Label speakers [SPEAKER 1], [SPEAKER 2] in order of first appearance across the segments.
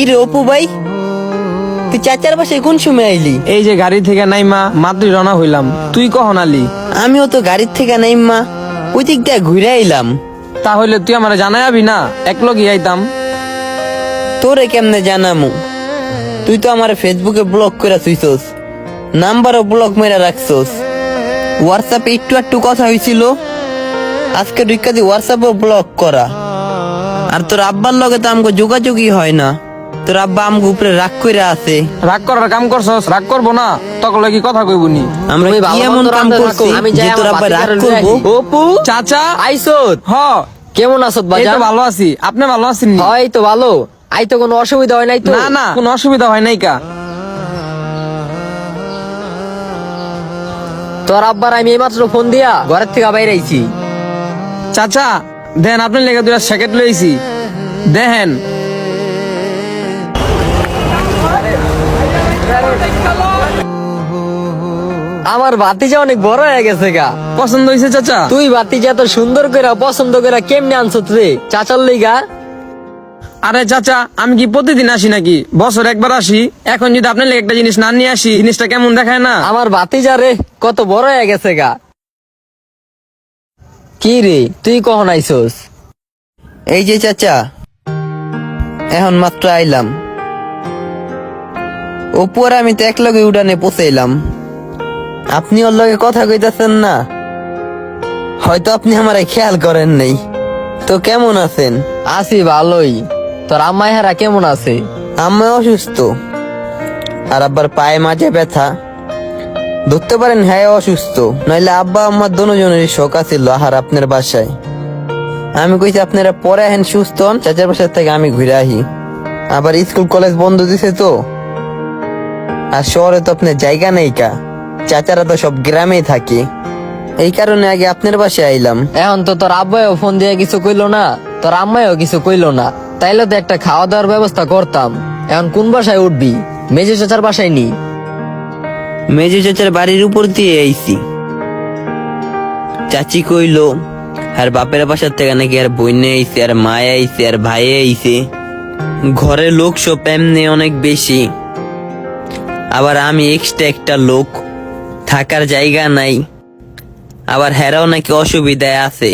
[SPEAKER 1] কি রে অপু ভাই? তুই চাচার বাসায় কোন সময় আইলি?
[SPEAKER 2] এই যে গাড়ি থেকে নাইমা মাত্রই রওনা হইলাম। তুই কখন আলি?
[SPEAKER 1] আমিও তো গাড়ির থেকে নাই মা ওই দিক দিয়ে ঘুরে আইলাম।
[SPEAKER 2] তাহলে তুই আমার জানাই আবি না? এক লগই আইতাম।
[SPEAKER 1] তোরে কেমনে জানামু? তুই তো আমার ফেসবুকে ব্লক করে থুইছস নাম্বারও ব্লক মেরে রাখছস। হোয়াটসঅ্যাপে একটু একটু কথা হয়েছিল আজকে ঢুকা দি হোয়াটসঅ্যাপও ব্লক করা। আর তোর আব্বার লগে তো আমাকে যোগাযোগই হয় না। তোর আব্বা আমাকে উপরে রাগ করে আছে।
[SPEAKER 2] রাগ করার কাম করছস? রাগ করব না। তখন লাগি কথা কইবনি
[SPEAKER 1] আমরা কি এমন কাম করছি
[SPEAKER 3] আমি
[SPEAKER 1] যে তোর আব্বা রাগ
[SPEAKER 3] লইয়া অপু
[SPEAKER 2] চাচা
[SPEAKER 3] আইসত
[SPEAKER 2] হ।
[SPEAKER 3] কেমন আছত
[SPEAKER 2] এই
[SPEAKER 3] বাজার
[SPEAKER 2] তো ভালো আছি। আপনি ভালো আছেন নি?
[SPEAKER 3] হয় তো ভালো। আই তো কোনো অসুবিধা হয় নাই তো?
[SPEAKER 2] না না কোনো অসুবিধা হয় নাই কা।
[SPEAKER 3] তোর আব্বার আমি এইমাত্র ফোন দিয়া ঘরের থেকে বাইরে আইছি।
[SPEAKER 2] চাচা দেন আপনার লেগে দুটা স্যাকেট লইছি। দেখেন
[SPEAKER 3] আমার ভাতিজা অনেক বড় হয়ে গেছে গা।
[SPEAKER 2] পছন্দ হয়েছে চাচা?
[SPEAKER 3] তুই ভাতিজা এত সুন্দর করে পছন্দ করে কেমনে আনছত রে? চাচার লিগা।
[SPEAKER 2] আরে চাচা আমি কি প্রতিদিন আসি নাকি? বছর একবার আসি। এখন যদি আপনার লেগে একটা জিনিস না নিয়ে আসি জিনিসটা কেমন দেখায় না?
[SPEAKER 3] আমার ভাতিজা রে কত বড় হয়ে গেছে গা। কি রে তুই কখন আইসস?
[SPEAKER 1] এই যে চাচা এখন মাত্র আইলাম। অপু আর আমি তো এক লগে উড়ানে পৌঁছাইলাম। আপনি ওর লগে কথা কইতাছেন না। হয়তো আপনি আমার খেয়াল করেন নাই। তো কেমন আছেন?
[SPEAKER 3] আছি ভালোই। তোর আম্মাই হারা কেমন আছে?
[SPEAKER 1] আম্মা অসুস্থ। আর আব্বার পায়ে মাঝে ব্যথা। ধরতে পারেন হ্যাঁ অসুস্থ। নইলে আব্বা আম্মার দোনোজনেরই শোক আছিল আহার আপনার বাসায়। আমি কইছি আপনারা পরে আহেন সুস্থ হন। চাচার বাসার থেকে আমি ঘুরে আহি। আবার স্কুল কলেজ বন্ধ দিছে তো। আর শহরে তো আপনার জায়গা নেই কা। চাচারা তো সব গ্রামেই থাকে। এই কারণে আগে আপনার বাসায় আইলাম।
[SPEAKER 3] এখন তো তোর আব্বাইও ফোন দিয়ে কিছু কইলো না তোর আম্মাইও কিছু কইলো না। তাইলে তো একটা খাওয়া দাওয়ার ব্যবস্থা করতাম। এখন কোন বাসায় উঠবি? মেজে চাচার বাসায় নি।
[SPEAKER 1] মেজো চাচার বাড়ির উপর দিয়ে আইছি। চাচি কইলো আর বাপের বাসার থেকে নাকি আর বইনে আইছে আর মায়ে আইছে আর ভাই আইছে। ঘরে লোক সব এমনি অনেক বেশি। আবার আমি এক্সট্রা একটা লোক থাকার জায়গা নাই। আবার হেরাও নাকি অসুবিধায় আছে।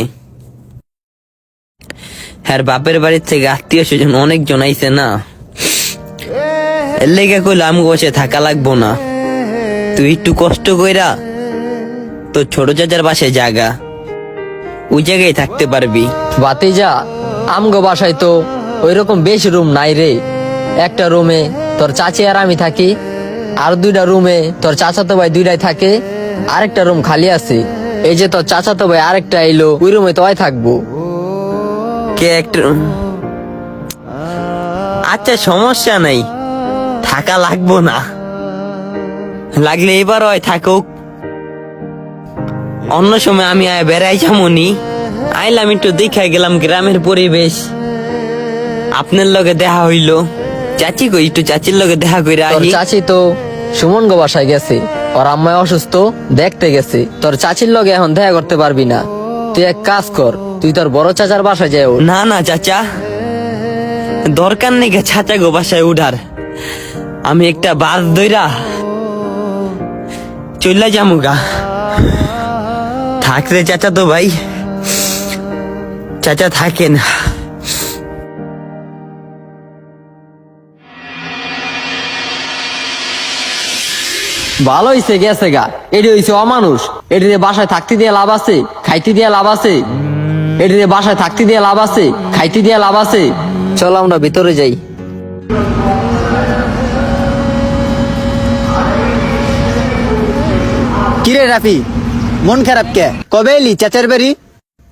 [SPEAKER 1] হ্যার বাপের বাড়ির থেকে আত্মীয় স্বজন অনেকজন আইছে না। এর লেগে কইলো আমি বসে থাকা লাগবো না। তুই একটু কষ্ট কইরা তো ছোট চাচার বাসায় জাগা। ওই জায়গায় থাকতে পারবি।
[SPEAKER 3] বাতিজা আমগো বাসায় তো ওই রকম বেশি রুম নাই রে। একটা রুমে তোর চাচি আর আমি থাকি আর দুইটা রুমে তোর চাচাতো ভাই দুইটাই থাকে আরেকটা রুম খালি আছে। এই যে তোর চাচাতো ভাই আরেকটা এলো ওই রুমে তো থাকব।
[SPEAKER 1] কে একটা আচ্ছা সমস্যা নাই। থাকা লাগবো না। লাগলে এবার হয় থাকুক। অন্য সময় আমি আয় বেড়াই যেমনই আইলাম একটু দেখা গেলাম গ্রামের পরিবেশ। আপনার লগে দেখা হইল। চাচি কই? একটু চাচির লগে দেখা আহি।
[SPEAKER 3] চাচি তো সুমন গো বাসায় গেছে। ওর আম্মায় অসুস্থ, দেখতে গেছি। তোর চাচির লগে এখন দেখা করতে পারবি না। তুই এক কাজ কর, তুই তোর বড় চাচার বাসায় যাই ওঠ।
[SPEAKER 1] না না, চাচা। দরকার নেই গে চাচা গো বাসায় উঠার। আমি একটা বাস দইরা চল্লা যামুগা থাকলে চাচা তো ভাই। চাচা থাকেন।
[SPEAKER 3] ভালো হইছে গেছে গা। এটি হইছে অমানুষ। এটি দিয়ে বাসায় থাকতে দিয়ে লাভ আছে খাইতে দিয়ে লাভ আছে। এটি দিয়ে বাসায় থাকতে দিয়ে লাভ আছে খাইতে দিয়ে লাভ আছে। চল আমরা ভিতরে যাই।
[SPEAKER 4] কিরে রাফি মন খারাপ কে? কবে এলি? চাচার বাড়ি?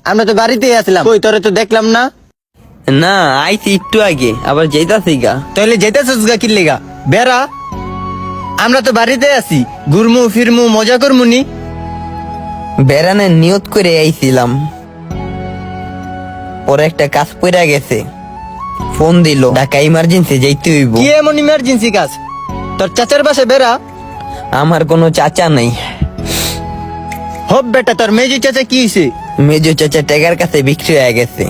[SPEAKER 4] আমরা তো বাড়িতেই আসলাম কই তোরে তো দেখলাম না।
[SPEAKER 1] না আইছি একটু আগে আবার যেতাছি গা।
[SPEAKER 4] তাহলে যেতেছিস গা কিনলে গা বেড়া আমরা তো বাড়িতে আছি ঘুরমু ফিরমু মজা করমু নি।
[SPEAKER 1] বেড়ানের নিয়ত করে আইছিলাম। পরে একটা কাজ পড়া গেছে। ফোন দিল ঢাকা ইমার্জেন্সি যাইতে হইব।
[SPEAKER 4] কি এমন ইমার্জেন্সি কাজ? তোর চাচার বাসে বেড়া?
[SPEAKER 1] আমার কোনো চাচা নাই।
[SPEAKER 4] হব বেটা তোর মেজি চাচা কি হইছে?
[SPEAKER 1] মেজো চাচা টেগার কাছে বিক্রি হয়ে গেছে।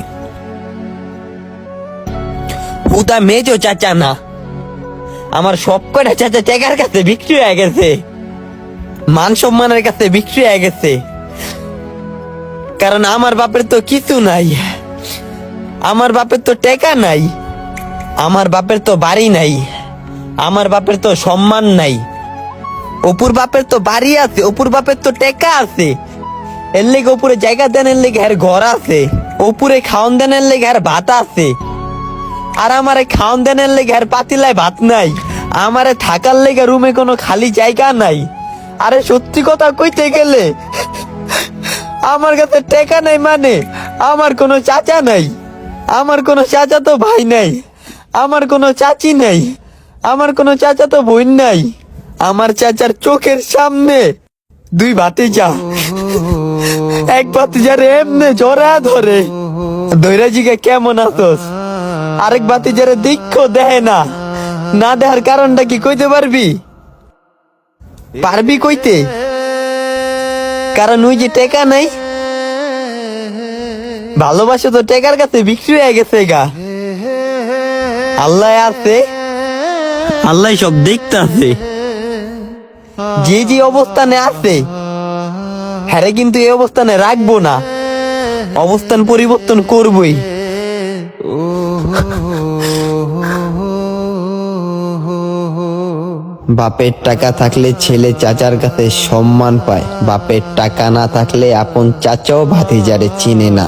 [SPEAKER 1] ওটা মেজো চাচা না। আমার সব কটা চাচা টেকার কাছে বিক্রি হয়ে গেছে। মান সম্মানের কাছে বিক্রি হয়ে গেছে। কারণ আমার বাপের তো কিছু নাই। আমার বাপের তো টেকা নাই। আমার বাপের তো বাড়ি নাই। আমার বাপের তো সম্মান নাই। অপুর বাপের তো বাড়ি আছে, অপুর বাপের তো টেকা আছে। এর লেগে উপরে জায়গা দেন, এর লেগে এর ঘর আছে। উপরে খাওন দেন, এর লেগে এর ভাত আছে। আর আমারে খাওন দেন এর লেগে এর পাতিলায় ভাত নাই। আমারে থাকার লেগে রুমে কোনো খালি জায়গা নাই। আরে সত্যি কথা কইতে গেলে, আমার কাছে টেকা নাই মানে আমার কোনো চাচা নাই। আমার কোনো চাচা তো ভাই নাই। আমার কোনো চাচি নাই। আমার কোনো চাচা তো বোন নাই। আমার চাচার চোখের সামনে দুই ভাতিজা এক ভাতিজারে এমনে জরা ধরে। দৈরাজিকে কেমন আছোস? আরেক ভাতিজারে দিক্ষ দেয় না। না দেখার কারণটা কি কইতে পারবি? পারবি কইতে? কারণ ওই যে টেকা নাই। ভালোবাসা তো টেকার কাছে বিক্রি হয়ে গেছে গা। আল্লাহ আছে। আল্লাহ সব দেখতে আছে। যে যে অবস্থানে আছে, হ্যারে কিন্তু এই অবস্থানে রাখব না। অবস্থান পরিবর্তন করবই। বাপের টাকা থাকলে ছেলে চাচার কাছে সম্মান পায়। বাপের টাকা না থাকলে আপন চাচাও ভাতিজারে চিনে না।